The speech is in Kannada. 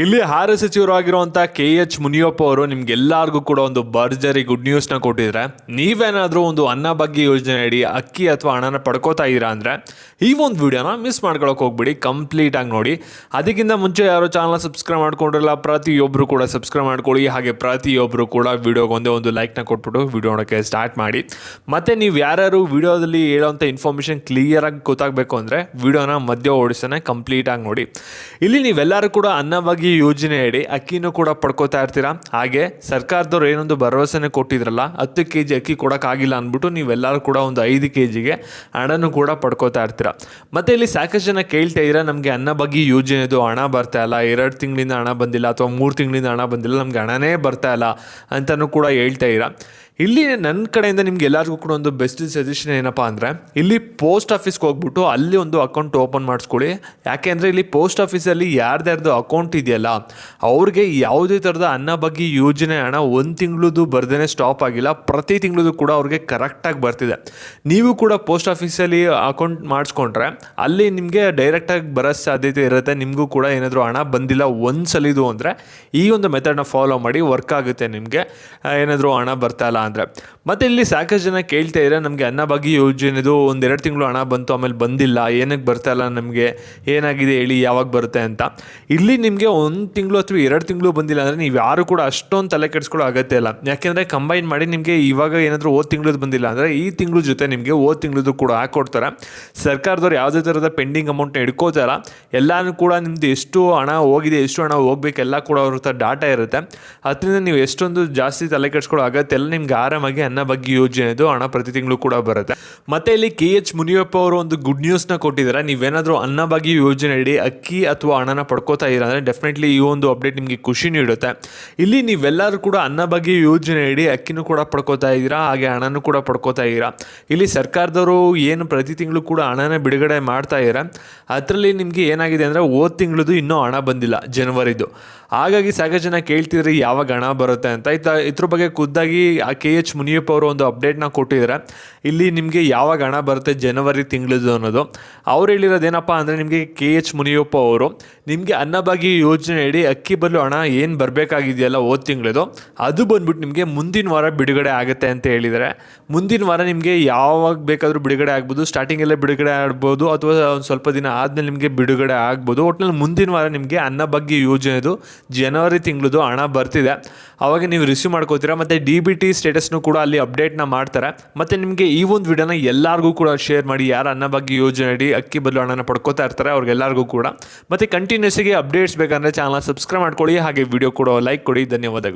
ಇಲ್ಲಿ ಆಹಾರ ಸಚಿವರಾಗಿರುವಂಥ ಕೆ ಎಚ್ ಮುನಿಯಪ್ಪ ಅವರು ನಿಮ್ಗೆಲ್ಲರಿಗೂ ಕೂಡ ಒಂದು ಭರ್ಜರಿ ಗುಡ್ ನ್ಯೂಸ್ನ ಕೊಟ್ಟಿದ್ರೆ, ನೀವೇನಾದರೂ ಒಂದು ಅನ್ನ ಬಗ್ಗೆ ಯೋಜನೆ ಅಡಿ ಅಕ್ಕಿ ಅಥವಾ ಹಣನ ಪಡ್ಕೋತಾ ಇದ್ದೀರಾ ಅಂದರೆ, ಈ ಒಂದು ವಿಡಿಯೋನ ಮಿಸ್ ಮಾಡ್ಕೊಳಕ್ಕೆ ಹೋಗ್ಬಿಡಿ ಕಂಪ್ಲೀಟಾಗಿ ನೋಡಿ. ಅದಕ್ಕಿಂತ ಮುಂಚೆ ಯಾರು ಚಾನಲ್ ಸಬ್ಸ್ಕ್ರೈಬ್ ಮಾಡ್ಕೊಂಡಿರಲ್ಲ ಪ್ರತಿಯೊಬ್ಬರು ಕೂಡ ಸಬ್ಸ್ಕ್ರೈಬ್ ಮಾಡ್ಕೊಳ್ಳಿ. ಹಾಗೆ ಪ್ರತಿಯೊಬ್ಬರು ಕೂಡ ವಿಡಿಯೋಗೊಂದೇ ಒಂದು ಲೈಕ್ನ ಕೊಟ್ಬಿಟ್ಟು ವಿಡಿಯೋ ನೋಡೋಕ್ಕೆ ಸ್ಟಾರ್ಟ್ ಮಾಡಿ. ಮತ್ತು ನೀವು ಯಾರ್ಯಾರು ವಿಡಿಯೋದಲ್ಲಿ ಹೇಳೋವಂಥ ಇನ್ಫಾರ್ಮೇಷನ್ ಕ್ಲಿಯರಾಗಿ ಗೊತ್ತಾಗಬೇಕು ಅಂದರೆ, ವಿಡಿಯೋನ ಮಧ್ಯ ಓಡಿಸೋನೆ ಕಂಪ್ಲೀಟಾಗಿ ನೋಡಿ. ಇಲ್ಲಿ ನೀವೆಲ್ಲರೂ ಕೂಡ ಅನ್ನಭಾಗ್ಯ ಯೋಜನೆ ಅಡಿ ಅಕ್ಕಿನೂ ಕೂಡ ಪಡ್ಕೋತಾ ಇರ್ತೀರಾ? ಹಾಗೆ ಸರ್ಕಾರದವ್ರು ಏನೊಂದು ಭರವಸೆನೇ ಕೊಟ್ಟಿದ್ರಲ್ಲ, ಹತ್ತು ಕೆ ಜಿ ಅಕ್ಕಿ ಕೊಡೋಕ್ಕಾಗಿಲ್ಲ ಅಂದ್ಬಿಟ್ಟು ನೀವೆಲ್ಲರೂ ಕೂಡ ಒಂದು ಐದು ಕೆ ಜಿಗೆ ಹಣನೂ ಕೂಡ ಪಡ್ಕೋತಾ ಇರ್ತೀರಾ? ಮತ್ತು ಇಲ್ಲಿ ಸಾಕಷ್ಟು ಜನ ಕೇಳ್ತಾ ಇದ್ದೀರಾ, ನಮಗೆ ಅನ್ನ ಅನ್ನಭಾಗ್ಯ ಯೋಜನೆದು ಹಣ ಬರ್ತಾ ಇಲ್ಲ, ಎರಡು ತಿಂಗಳಿಂದ ಹಣ ಬಂದಿಲ್ಲ ಅಥವಾ ಮೂರು ತಿಂಗಳಿಂದ ಹಣ ಬಂದಿಲ್ಲ, ನಮಗೆ ಹಣನೇ ಬರ್ತಾ ಇಲ್ಲ ಅಂತಲೂ ಕೂಡ ಹೇಳ್ತಾ ಇದ್ದೀರಾ? ಇಲ್ಲಿ ನನ್ನ ಕಡೆಯಿಂದ ನಿಮ್ಗೆ ಎಲ್ಲರಿಗೂ ಕೂಡ ಒಂದು ಬೆಸ್ಟ್ ಸಜೆಷನ್ ಏನಪ್ಪ ಅಂದರೆ, ಇಲ್ಲಿ ಪೋಸ್ಟ್ ಆಫೀಸ್ಗೆ ಹೋಗ್ಬಿಟ್ಟು ಅಲ್ಲಿ ಒಂದು ಅಕೌಂಟ್ ಓಪನ್ ಮಾಡಿಸ್ಕೊಳ್ಳಿ. ಯಾಕೆ ಅಂದರೆ ಇಲ್ಲಿ ಪೋಸ್ಟ್ ಆಫೀಸಲ್ಲಿ ಯಾರ್ದ್ಯಾರ್ದು ಅಕೌಂಟ್ ಇದೆಯಲ್ಲ, ಅವ್ರಿಗೆ ಯಾವುದೇ ಥರದ ಬಗ್ಗೆ ಯೋಜನೆ, ಹಣ ಒಂದು ತಿಂಗಳದು ಬರ್ದೇ ಸ್ಟಾಪ್ ಆಗಿಲ್ಲ. ಪ್ರತಿ ತಿಂಗಳದು ಕೂಡ ಅವ್ರಿಗೆ ಕರೆಕ್ಟಾಗಿ ಬರ್ತಿದೆ. ನೀವು ಕೂಡ ಪೋಸ್ಟ್ ಆಫೀಸಲ್ಲಿ ಅಕೌಂಟ್ ಮಾಡಿಸ್ಕೊಂಡ್ರೆ, ಅಲ್ಲಿ ನಿಮಗೆ ಡೈರೆಕ್ಟಾಗಿ ಬರೋ ಸಾಧ್ಯತೆ ಇರುತ್ತೆ. ನಿಮಗೂ ಕೂಡ ಏನಾದರೂ ಹಣ ಬಂದಿಲ್ಲ ಒಂದು ಸಲಿದು ಅಂದರೆ ಈ ಒಂದು ಮೆಥಡ್ನ ಫಾಲೋ ಮಾಡಿ ವರ್ಕ್ ಆಗುತ್ತೆ ನಿಮಗೆ. ಏನಾದರೂ ಹಣ ಬರ್ತಾ ಇಲ್ಲ ಅಂದರೆ. ಮತ್ತು ಇಲ್ಲಿ ಸಾಕಷ್ಟು ಜನ ಕೇಳ್ತಾ ಇದ್ದಾರೆ ನಮಗೆ ಅನ್ನಭಾಗ್ಯ ಯೋಜನೆದು ಒಂದೆರಡು ತಿಂಗಳು ಹಣ ಬಂತು, ಆಮೇಲೆ ಬಂದಿಲ್ಲ. ಏನಕ್ಕೆ ಬರ್ತಾ ಇಲ್ಲ ನಮಗೆ? ಏನಾಗಿದೆ ಹೇಳಿ ಯಾವಾಗ ಬರುತ್ತೆ ಅಂತ. ಇಲ್ಲಿ ನಿಮಗೆ ಒಂದು ತಿಂಗಳು ಅಥವಾ ಎರಡು ತಿಂಗಳು ಬಂದಿಲ್ಲ ಅಂದರೆ ನೀವು ಯಾರು ಕೂಡ ಅಷ್ಟೊಂದು ತಲೆ ಕೆಡಿಸ್ಕೊಳ್ಳೋ ಅಗತ್ಯ ಇಲ್ಲ. ಯಾಕೆಂದರೆ ಕಂಬೈನ್ ಮಾಡಿ ನಿಮಗೆ ಇವಾಗ ಏನಾದರೂ ಓದ್ ತಿಂಗಳದ್ದು ಬಂದಿಲ್ಲ ಅಂದರೆ ಈ ತಿಂಗಳು ಜೊತೆ ನಿಮಗೆ ಓದ್ ತಿಂಗಳದ್ದು ಕೂಡ ಹಾಕ್ಕೊಡ್ತಾರೆ ಸರ್ಕಾರದವ್ರು ಯಾವುದೇ ಥರದ ಪೆಂಡಿಂಗ್ ಅಮೌಂಟ್ನ ಇಟ್ಕೋತಾರ ಎಲ್ಲನೂ ಕೂಡ ನಿಮ್ಮದು ಎಷ್ಟು ಹಣ ಹೋಗಿದೆ, ಎಷ್ಟು ಹಣ ಹೋಗ್ಬೇಕು, ಎಲ್ಲ ಕೂಡ ಅವ್ರ ಹತ್ರ ಡಾಟಾ ಇರುತ್ತೆ. ಅದರಿಂದ ನೀವು ಎಷ್ಟೊಂದು ಜಾಸ್ತಿ ತಲೆ ಕೆಡಿಸ್ಕೊಳ್ಳೋ ಅಗತ್ಯ ಇಲ್ಲ. ನಿಮ್ಗೆ ಆರಾಮಾಗಿ ಅನ್ನ ಬಗ್ಗೆ ಯೋಜನೆದು ಹಣ ಪ್ರತಿ ತಿಂಗಳು ಕೂಡ ಬರುತ್ತೆ. ಮತ್ತೆ ಇಲ್ಲಿ ಕೆ ಎಚ್ ಮುನಿಯಪ್ಪ ಅವರು ಒಂದು ಗುಡ್ ನ್ಯೂಸ್ನ ಕೊಟ್ಟಿದ್ದಾರೆ. ನೀವೇನಾದರೂ ಅನ್ನಭಾಗ್ಯ ಯೋಜನೆ ಅಡಿ ಅಕ್ಕಿ ಅಥವಾ ಹಣನ ಪಡ್ಕೋತಾ ಇದ್ದೀರಾ ಅಂದರೆ ಡೆಫಿನೆಟ್ಲಿ ಈ ಒಂದು ಅಪ್ಡೇಟ್ ನಿಮಗೆ ಖುಷಿ ನೀಡುತ್ತೆ. ಇಲ್ಲಿ ನೀವೆಲ್ಲರೂ ಕೂಡ ಅನ್ನಭಾಗ್ಯ ಯೋಜನೆ ಅಡಿ ಅಕ್ಕಿನೂ ಕೂಡ ಪಡ್ಕೋತಾ ಇದ್ದೀರಾ ಹಾಗೆ ಹಣನೂ ಕೂಡ ಪಡ್ಕೋತಾ ಇದ್ದೀರಾ ಇಲ್ಲಿ ಸರ್ಕಾರದವರು ಏನು ಪ್ರತಿ ತಿಂಗಳು ಕೂಡ ಹಣನ ಬಿಡುಗಡೆ ಮಾಡ್ತಾ ಇದ್ದಾರೆ ಅದರಲ್ಲಿ ನಿಮಗೆ ಏನಾಗಿದೆ ಅಂದರೆ ಓದ್ ತಿಂಗಳದು ಇನ್ನೂ ಹಣ ಬಂದಿಲ್ಲ, ಜನವರಿದು. ಹಾಗಾಗಿ ಸಾಕಷ್ಟು ಜನ ಕೇಳ್ತಿದ್ರಿ, ಯಾವಾಗ ಹಣ ಬರುತ್ತೆ ಅಂತ. ಇತ್ತ ಇದ್ರ ಬಗ್ಗೆ ಖುದ್ದಾಗಿ ಕೆ ಎಚ್ ಮುನಿಯಪ್ಪ ಅವರು ಒಂದು ಅಪ್ಡೇಟ್ನ ಕೊಟ್ಟಿದ್ದಾರೆ. ಇಲ್ಲಿ ನಿಮಗೆ ಯಾವಾಗ ಹಣ ಬರುತ್ತೆ ಜನವರಿ ತಿಂಗಳದು ಅನ್ನೋದು. ಅವ್ರು ಹೇಳಿರೋದೇನಪ್ಪ ಅಂದರೆ ನಿಮಗೆ ಕೆ ಎಚ್ ಮುನಿಯಪ್ಪ ಅವರು ನಿಮಗೆ ಅನ್ನಭಾಗ್ಯ ಯೋಜನೆ ಅಡಿ ಅಕ್ಕಿ ಬದಲು ಹಣ ಏನು ಬರಬೇಕಾಗಿದೆಯಲ್ಲ ಹೋದ ತಿಂಗಳದು, ಅದು ಬಂದ್ಬಿಟ್ಟು ನಿಮಗೆ ಮುಂದಿನ ವಾರ ಬಿಡುಗಡೆ ಆಗುತ್ತೆ ಅಂತ ಹೇಳಿದ್ದಾರೆ. ಮುಂದಿನ ವಾರ ನಿಮಗೆ ಯಾವಾಗ ಬೇಕಾದರೂ ಬಿಡುಗಡೆ ಆಗ್ಬೋದು ಸ್ಟಾರ್ಟಿಂಗಲ್ಲೇ ಬಿಡುಗಡೆ ಆಗ್ಬೋದು, ಅಥವಾ ಒಂದು ಸ್ವಲ್ಪ ದಿನ ಆದಮೇಲೆ ನಿಮಗೆ ಬಿಡುಗಡೆ ಆಗ್ಬೋದು. ಒಟ್ಟಿನಲ್ಲಿ ಮುಂದಿನ ವಾರ ನಿಮಗೆ ಅನ್ನಭಾಗ್ಯ ಯೋಜನೆದು ಜನವರಿ ತಿಂಗಳದು ಹಣ ಬರ್ತಿದೆ. ಅವಾಗ ನೀವು ರಿಸೀವ್ ಮಾಡ್ಕೋತೀರಾ, ಮತ್ತು ಡಿ ಬಿ ಟಿ ಸ್ಟೇಟಸ್ನು ಕೂಡ ಅಲ್ಲಿ ಅಪ್ಡೇಟ್ನ ಮಾಡ್ತಾರೆ. ಮತ್ತು ನಿಮಗೆ ಈ ಒಂದು ವಿಡಿಯೋನ ಎಲ್ಲರಿಗೂ ಕೂಡ ಶೇರ್ ಮಾಡಿ, ಯಾರು ಅನ್ನಭಾಗ್ಯ ಯೋಜನೆ ಅಡಿ ಅಕ್ಕಿ ಬದಲು ಹಣನ ಪಡ್ಕೋತಾ ಇರ್ತಾರೆ ಅವ್ರಿಗೆಲ್ಲರಿಗೂ ಕೂಡ. ಮತ್ತು ಕಂಟಿನ್ಯೂಸಿಗೆ ಅಪ್ಡೇಟ್ಸ್ ಬೇಕಂದರೆ ಚಾನಲ್ ಸಬ್ಸ್ಕ್ರೈಬ್ ಮಾಡ್ಕೊಳ್ಳಿ, ಹಾಗೆ ವಿಡಿಯೋ ಕೂಡ ಲೈಕ್ ಕೊಡಿ, ಧನ್ಯವಾದಗಳು.